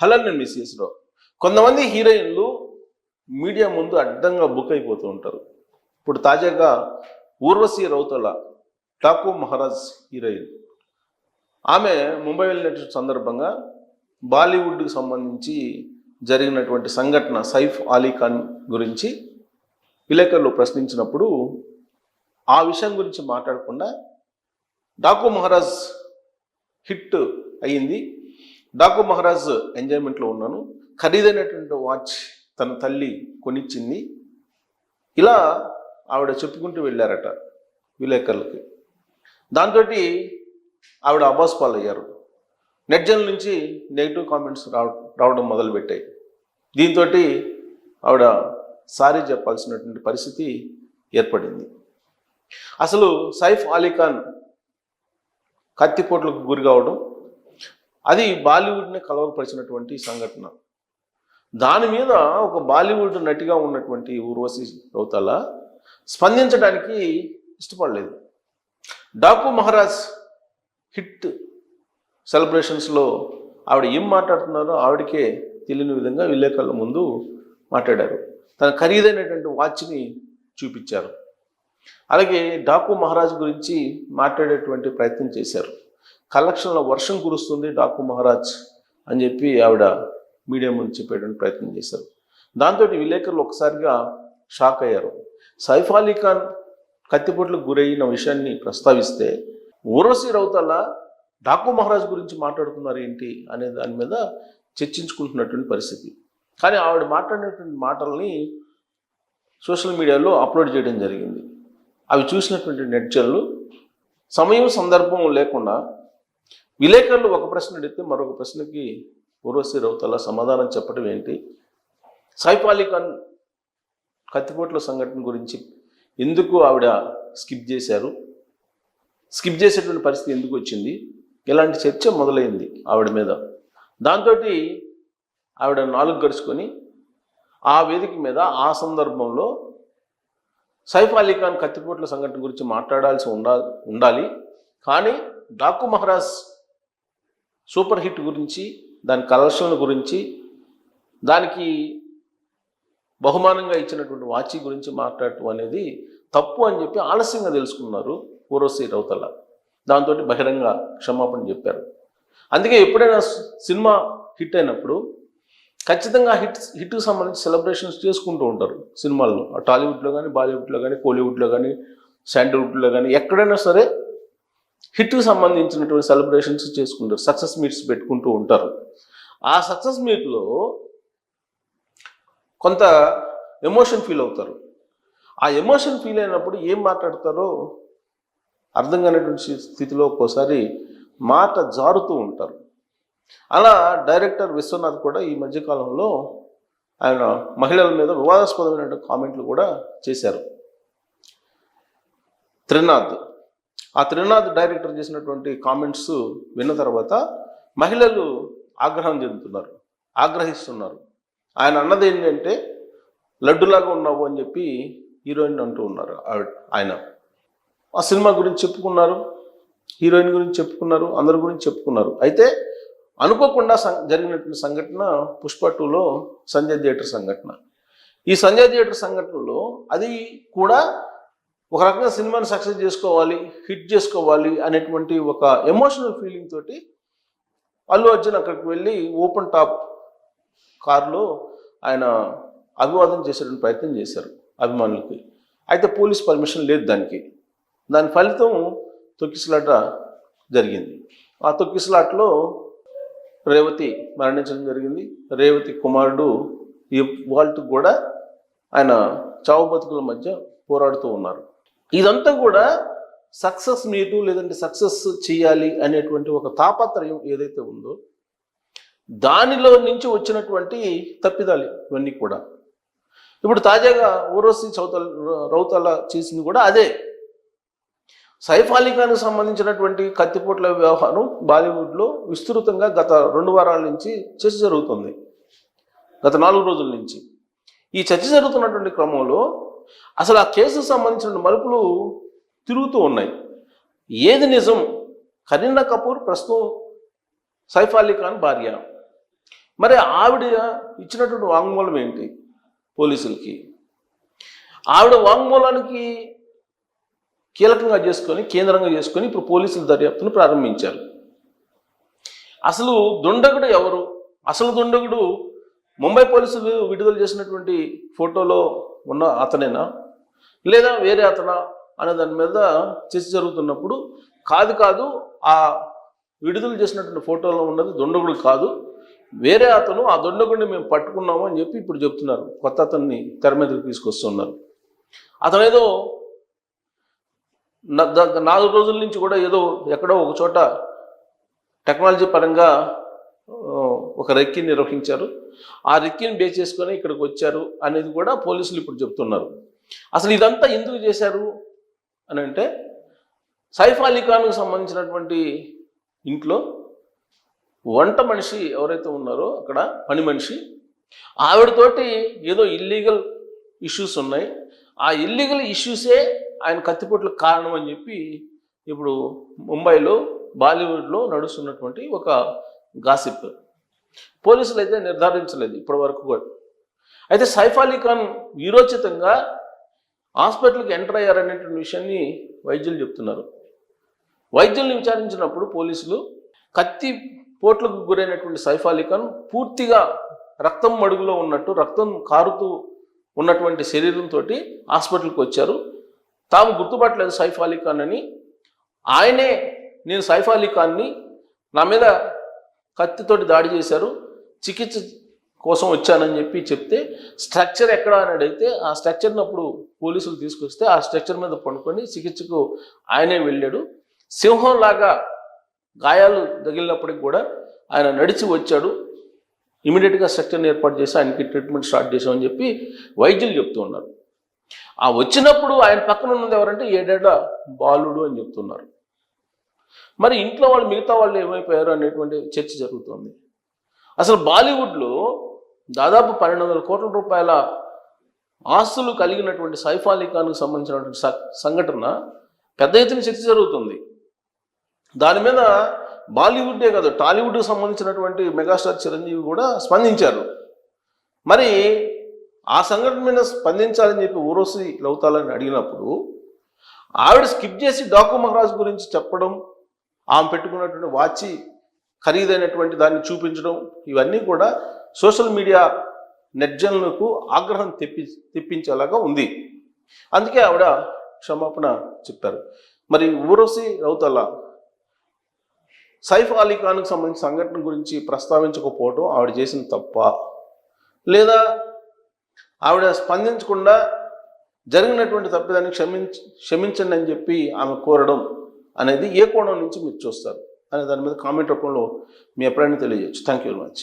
Hello నేను miss చేసిరావు కొంతమంది హీరోయిన్లు మీడియా ముందు అడ్డంగా బుక్ అయిపోతూ ఉంటారు. ఇప్పుడు తాజాగా ఊర్వశి రౌతల ఠాకూర్ మహారాజ్ హీరోయిన్. ఆమె ముంబై వెళ్ళినటువంటి సందర్భంగా బాలీవుడ్కి సంబంధించి జరిగినటువంటి సంఘటన సైఫ్ అలీ ఖాన్ గురించి విలేకరులు ప్రశ్నించినప్పుడు ఆ విషయం గురించి మాట్లాడకుండా డాకు మహారాజ్ హిట్ అయ్యింది. డాకు మహారాజ్ ఎంజాయ్మెంట్లో ఉన్నాను. ఖరీదైనటువంటి వాచ్ తన తల్లి కొనిచ్చింది. ఇలా ఆవిడ చెప్పుకుంటూ వెళ్ళారట విలేకరులకి. దాంతో ఆవిడ అబ్బాస్ పాలయ్యారు. నెట్జన్ నుంచి నెగిటివ్ కామెంట్స్ రావ రావడం మొదలుపెట్టాయి. దీంతో ఆవిడ సారీ చెప్పాల్సినటువంటి పరిస్థితి ఏర్పడింది. అసలు సైఫ్ అలీ ఖాన్ కత్తిపోట్లకు గురి కావడం అది బాలీవుడ్ని కలవరపరిచినటువంటి సంఘటన. దాని మీద ఒక బాలీవుడ్ నటిగా ఉన్నటువంటి ఊర్వశి రౌతాల స్పందించడానికి ఇష్టపడలేదు. డాకు మహారాజ్ హిట్ సెలబ్రేషన్స్లో ఆవిడ ఏం మాట్లాడుతున్నారో ఆవిడకే తెలియని విధంగా విలేకరుల ముందు మాట్లాడారు. తన ఖరీదైనటువంటి వాచ్ని చూపించారు. అలాగే డాకు మహారాజ్ గురించి మాట్లాడేటువంటి ప్రయత్నం చేశారు. కలెక్షన్లో వర్షం కురుస్తుంది డాకు మహారాజ్ అని చెప్పి ఆవిడ మీడియా ముందు చెప్పేటువంటి ప్రయత్నం చేశారు. దాంతో విలేకరులు ఒకసారిగా షాక్ అయ్యారు. సైఫ్ అలీ ఖాన్ కత్తిపోట్లకు గురైన విషయాన్ని ప్రస్తావిస్తే ఊర్వశి రౌతల డాకు మహారాజ్ గురించి మాట్లాడుతున్నారు ఏంటి అనే దాని మీద చర్చించుకుంటున్నటువంటి పరిస్థితి. కానీ ఆవిడ మాట్లాడినటువంటి మాటల్ని సోషల్ మీడియాలో అప్లోడ్ చేయడం జరిగింది. అవి చూసినటువంటి నెట్జన్లు సమయం సందర్భం లేకుండా విలేకరులు ఒక ప్రశ్న అడిగితే మరొక ప్రశ్నకి ఊర్వశి రౌతల సమాధానం చెప్పడం ఏంటి? సైఫ్ అలీఖాన్ కత్తిపోట్ల సంఘటన గురించి ఎందుకు ఆవిడ స్కిప్ చేశారు? స్కిప్ చేసేటువంటి పరిస్థితి ఎందుకు వచ్చింది? ఇలాంటి చర్చ మొదలైంది ఆవిడ మీద. దాంతో ఆవిడ నాలుగు గడుచుకొని ఆ వేదిక మీద ఆ సందర్భంలో సైఫ్ అలీఖాన్ కత్తిపోట్ల సంఘటన గురించి మాట్లాడాల్సి ఉండాలి. కానీ డాకు మహారాజ్ సూపర్ హిట్ గురించి దాని కలర్షన్ల గురించి దానికి బహుమానంగా ఇచ్చినటువంటి వాచి గురించి మాట్లాడటం అనేది తప్పు అని చెప్పి ఆలస్యంగా తెలుసుకున్నారు ఊర్వశి రౌతల దాంతో బహిరంగ క్షమాపణ చెప్పారు. అందుకే ఎప్పుడైనా సినిమా హిట్ అయినప్పుడు ఖచ్చితంగా హిట్ హిట్కి సంబంధించి సెలబ్రేషన్స్ చేసుకుంటూ ఉంటారు సినిమాల్లో. ఆ టాలీవుడ్లో కానీ బాలీవుడ్లో కానీ కోలీవుడ్లో కానీ శాండల్వుడ్లో కానీ ఎక్కడైనా సరే హిట్కి సంబంధించినటువంటి సెలబ్రేషన్స్ చేసుకుంటారు సక్సెస్ మీట్స్ పెట్టుకుంటూ ఉంటారు. ఆ సక్సెస్ మీట్లో కొంత ఎమోషన్ ఫీల్ అవుతారు. ఆ ఎమోషన్ ఫీల్ అయినప్పుడు ఏం మాట్లాడతారో అర్థం కానటువంటి స్థితిలో ఒక్కోసారి మాట జారుతూ ఉంటారు. అలా డైరెక్టర్ విశ్వనాథ్ కూడా ఈ మధ్యకాలంలో ఆయన మహిళల మీద వివాదాస్పదమైనటువంటి కామెంట్లు కూడా చేశారు. త్రినాథ్ ఆ త్రినాథ్ డైరెక్టర్ చేసినటువంటి కామెంట్స్ విన్న తర్వాత మహిళలు ఆగ్రహం చెందుతున్నారు ఆగ్రహిస్తున్నారు. ఆయన అన్నది ఏంటంటే లడ్డులాగా ఉన్నావు అని చెప్పి హీరోయిన్ అంటూ ఉన్నారు ఆయన. ఆ సినిమా గురించి చెప్పుకున్నారు హీరోయిన్ గురించి చెప్పుకున్నారు అందరి గురించి చెప్పుకున్నారు. అయితే అనుకోకుండా సం జరిగినటువంటి సంఘటన పుష్ప టూలో సంజయ్ థియేటర్ సంఘటన. ఈ సంజయ్ థియేటర్ సంఘటనలో అది కూడా ఒక రకంగా సినిమాని సక్సెస్ చేసుకోవాలి హిట్ చేసుకోవాలి అనేటువంటి ఒక ఎమోషనల్ ఫీలింగ్ తోటి అల్లు అర్జున్ అక్కడికి వెళ్ళి ఓపెన్ టాప్ కారులో ఆయన అభివాదం చేసేటువంటి ప్రయత్నం చేశారు అభిమానులకి. అయితే పోలీస్ పర్మిషన్ లేదు దానికి. దాని ఫలితం తొక్కిసలాట జరిగింది. ఆ తొక్కిసలాటలో రేవతి మరణించడం జరిగింది. రేవతి కుమారుడు ఈ కూడా ఆయన చావు బతుకుల మధ్య పోరాడుతూ ఉన్నారు. ఇదంతా కూడా సక్సెస్ మీటు లేదంటే సక్సెస్ చేయాలి అనేటువంటి ఒక తాపత్రయం ఏదైతే ఉందో దానిలో నుంచి వచ్చినటువంటి తప్పిదాలు ఇవన్నీ కూడా. ఇప్పుడు తాజాగా ఊర్వశి చౌతల రౌతల చేసింది కూడా అదే. సైఫ్ అలిఖాన్కి సంబంధించినటువంటి కత్తిపోట్ల వ్యవహారం బాలీవుడ్లో విస్తృతంగా గత రెండు వారాల నుంచి చర్చ జరుగుతుంది. గత నాలుగు రోజుల నుంచి. ఈ చర్చ జరుగుతున్నటువంటి క్రమంలో అసలు ఆ కేసుకు సంబంధించిన మలుపులు తిరుగుతూ ఉన్నాయి. ఏది నిజం? కరీనా కపూర్ ప్రస్తుతం సైఫ్ అలీ ఖాన్ భార్య. మరి ఆవిడ ఇచ్చినటువంటి వాంగ్మూలం ఏంటి పోలీసులకి? ఆవిడ వాంగ్మూలానికి కీలకంగా చేసుకొని కేంద్రంగా చేసుకొని ఇప్పుడు పోలీసుల దర్యాప్తును ప్రారంభించారు. అసలు దుండగుడు ఎవరు? అసలు దుండగుడు ముంబై పోలీసులు విడుదల చేసినటువంటి ఫోటోలో ఉన్న అతనేనా? లేదా వేరే అతనా? అనే దాని మీద చర్చ జరుగుతున్నప్పుడు కాదు కాదు ఆ విడుదల చేసినటువంటి ఫోటోలో ఉన్నది దొండగుడు కాదు. వేరే అతను ఆ దొండగుడిని మేము పట్టుకున్నాము అని చెప్పి ఇప్పుడు చెప్తున్నారు. కొత్త అతన్ని తెర మీదకి తీసుకొస్తున్నారు. అతను ఏదో నాలుగు రోజుల నుంచి కూడా ఏదో ఎక్కడో ఒక చోట టెక్నాలజీ పరంగా ఒక రెక్కిని నిర్వహించారు. ఆ రెక్కిని బేస్ చేసుకొని ఇక్కడికి వచ్చారు అనేది కూడా పోలీసులు ఇప్పుడు చెప్తున్నారు. అసలు ఇదంతా ఎందుకు చేశారు అని అంటే సైఫ్ అలీ ఖాన్కు సంబంధించినటువంటి ఇంట్లో వంట మనిషి ఎవరైతే ఉన్నారో అక్కడ పని మనిషి ఆవిడతోటి ఏదో ఇల్లీగల్ ఇష్యూస్ ఉన్నాయి. ఆ ఇల్లీగల్ ఇష్యూసే ఆయన కత్తిపోట్లకు కారణం అని చెప్పి ఇప్పుడు ముంబైలో బాలీవుడ్లో నడుస్తున్నటువంటి ఒక గాసిప్. పోలీసులు అయితే నిర్ధారించలేదు ఇప్పటి వరకు కూడా. అయితే సైఫ్ అలీ ఖాన్ వీరోచితంగా హాస్పిటల్కి ఎంటర్ అయ్యారనేటువంటి విషయాన్ని వైద్యులు చెప్తున్నారు. వైద్యుల్ని విచారించినప్పుడు పోలీసులు కత్తి పోట్లకు గురైనటువంటి సైఫ్ అలీ ఖాన్ పూర్తిగా రక్తం మడుగులో ఉన్నట్టు రక్తం కారుతూ ఉన్నటువంటి శరీరంతో హాస్పిటల్కి వచ్చారు. తాము గుర్తుపట్టలేదు సైఫ్ అలీ ఖాన్ అని. ఆయనే నేను సైఫ్ అలీ ఖాన్ని నా మీద కత్తితోటి దాడి చేశారు చికిత్స కోసం వచ్చానని చెప్పి చెప్తే స్ట్రక్చర్ ఎక్కడ అని అడిగితే ఆ స్ట్రక్చర్ని అప్పుడు పోలీసులు తీసుకొస్తే ఆ స్ట్రక్చర్ మీద పండుకొని చికిత్సకు ఆయనే వెళ్ళాడు. సింహంలాగా గాయాలు తగిలినప్పటికి కూడా ఆయన నడిచి వచ్చాడు. ఇమీడియట్గా స్ట్రక్చర్ని ఏర్పాటు చేసి ఆయనకి ట్రీట్మెంట్ స్టార్ట్ చేసామని చెప్పి వైద్యులు చెప్తూ ఉన్నారు. ఆ వచ్చినప్పుడు ఆయన పక్కన ఉన్నది ఎవరంటే ఏడేళ్ళ బాలుడు అని చెప్తున్నారు. మరి ఇంట్లో వాళ్ళు మిగతా వాళ్ళు ఏమైపోయారు అనేటువంటి చర్చ జరుగుతోంది. అసలు బాలీవుడ్లో దాదాపు పన్నెండు వందల కోట్ల రూపాయల ఆస్తులు కలిగినటువంటి సైఫ్ అలీ ఖాన్కు సంబంధించినటువంటి సంఘటన పెద్ద ఎత్తున చర్చ జరుగుతుంది. దాని మీద బాలీవుడ్డే కాదు టాలీవుడ్కి సంబంధించినటువంటి మెగాస్టార్ చిరంజీవి కూడా స్పందించారు. మరి ఆ సంఘటన మీద స్పందించాలని చెప్పి ఊరోసి లవుతాలని అడిగినప్పుడు ఆవిడ స్కిప్ చేసి డాకు మహారాజ్ గురించి చెప్పడం ఆమె పెట్టుకున్నటువంటి వాచి ఖరీదైనటువంటి దాన్ని చూపించడం ఇవన్నీ కూడా సోషల్ మీడియా నెట్జన్లకు ఆగ్రహం తెప్పి తెప్పించేలాగా ఉంది. అందుకే ఆవిడ క్షమాపణ చెప్పారు. మరి ఊరసి రౌతల్లా సైఫ్ అలీ ఖాన్కు సంబంధించిన సంఘటన గురించి ప్రస్తావించకపోవడం ఆవిడ చేసిన తప్ప లేదా ఆవిడ స్పందించకుండా జరిగినటువంటి తప్పిదాన్ని క్షమించ క్షమించండి అని చెప్పి ఆమె కోరడం అనేది ఏ కోణం నుంచి మీరు చూస్తారు అనే దాని మీద కామెంట్ రూపంలో మీ అభిప్రాయాన్ని తెలియజేయచ్చు. Thank you very much